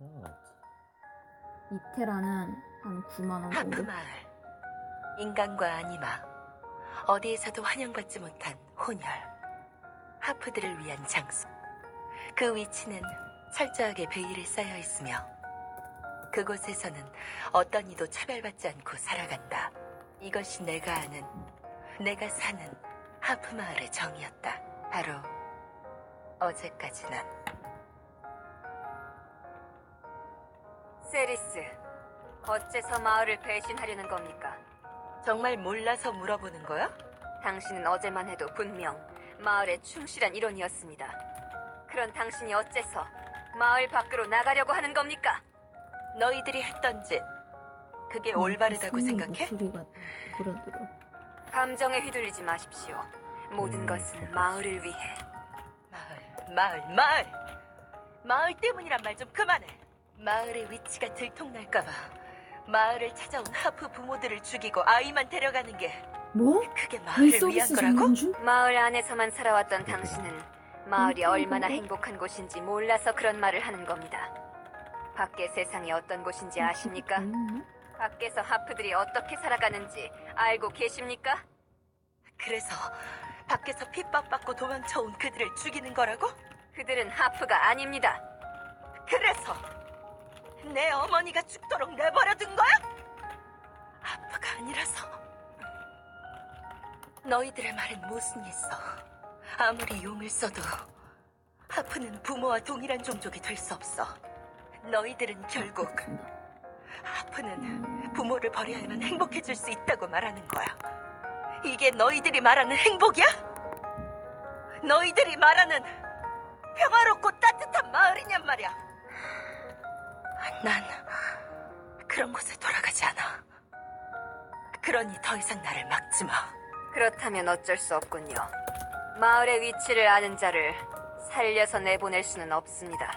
아, 이테라는 한 9만 원 정도. 하프마을 인간과 아니마. 어디에서도 환영받지 못한 혼혈. 하프들을 위한 장소 그 위치는 철저하게 베일에 쌓여 있으며 그곳에서는 어떤 이도 차별받지 않고 살아간다. 이것이 내가 아는 내가 사는 하프마을의 정이었다. 바로 어제까지는 세리스, 어째서 마을을 배신하려는 겁니까? 정말 몰라서 물어보는 거야? 당신은 어제만 해도 분명 마을의 충실한 일원이었습니다. 그런 당신이 어째서 마을 밖으로 나가려고 하는 겁니까? 너희들이 했던 짓 그게 올바르다고 음, 생각해? 목소리가 그러더라. 감정에 휘둘리지 마십시오. 모든 음, 것은. 마을을 위해. 마을, 마을, 마을. 마을 때문이란 말 좀 그만해. 마을의 위치가 들통날까봐 마을을 찾아온 하프 부모들을 죽이고 아이만 데려가는 게 뭐? 그게 마을을 위한 거라고? 중? 마을 안에서만 살아왔던 당신은 마을이 음, 얼마나 그래? 행복한 곳인지 몰라서 그런 말을 하는 겁니다. 밖의 세상이 어떤 곳인지 아십니까? 음, 밖에서 하프들이 어떻게 살아가는지 알고 계십니까? 그래서 밖에서 핍박 받고 도망쳐온 그들을 죽이는 거라고? 그들은 하프가 아닙니다. 그래서 내 어머니가 죽도록 내버려둔 거야? 아빠가 아니라서 너희들의 말엔 모순이 있어 아무리 용을 써도 하프는 부모와 동일한 종족이 될 수 없어 너희들은 결국. 하프는 부모를 버려야만 행복해질 수 있다고 말하는 거야 이게 너희들이 말하는 행복이야? 너희들이 말하는 평화롭고 따뜻한 마을이냔 말이야 난 그런 곳에 돌아가지 않아. 그러니 더 이상 나를 막지 마. 그렇다면 어쩔 수 없군요. 마을의 위치를 아는 자를 살려서 내보낼 수는 없습니다.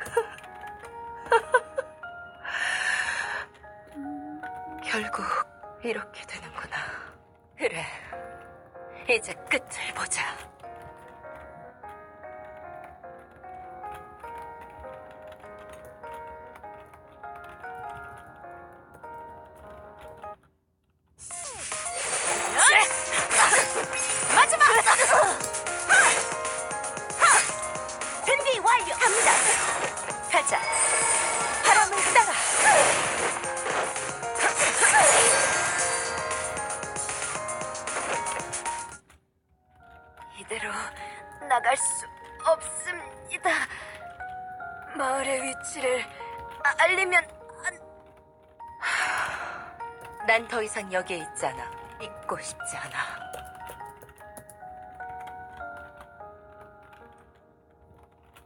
결국 이렇게 되는구나. 그래. 이제 끝을 보자. 나갈 수 없습니다. 마을의 위치를 알리면 안... 난 더 이상 여기에 있지 않아. 있고 싶지 않아.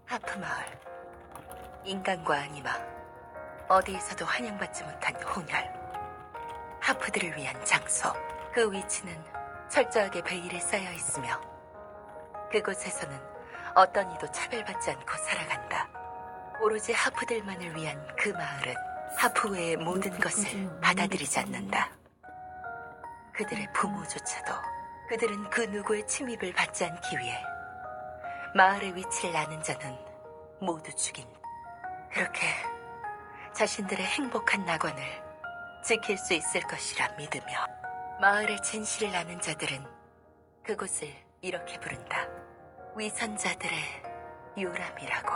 하프 마을. 인간과 아니마. 어디에서도 환영받지 못한 혼혈. 하프들을 위한 장소. 그 위치는 철저하게 베일에 쌓여 있으며 그곳에서는 어떤 이도 차별받지 않고 살아간다. 오로지 하프들만을 위한 그 마을은 하프 외의 모든 것을 받아들이지 않는다. 그들의 부모조차도 그들은 그 누구의 침입을 받지 않기 위해 마을의 위치를 아는 자는 모두 죽인. 그렇게 자신들의 행복한 낙원을 지킬 수 있을 것이라 믿으며 마을의 진실을 아는 자들은 그곳을 이렇게 부른다. 위선자들의 요람이라고.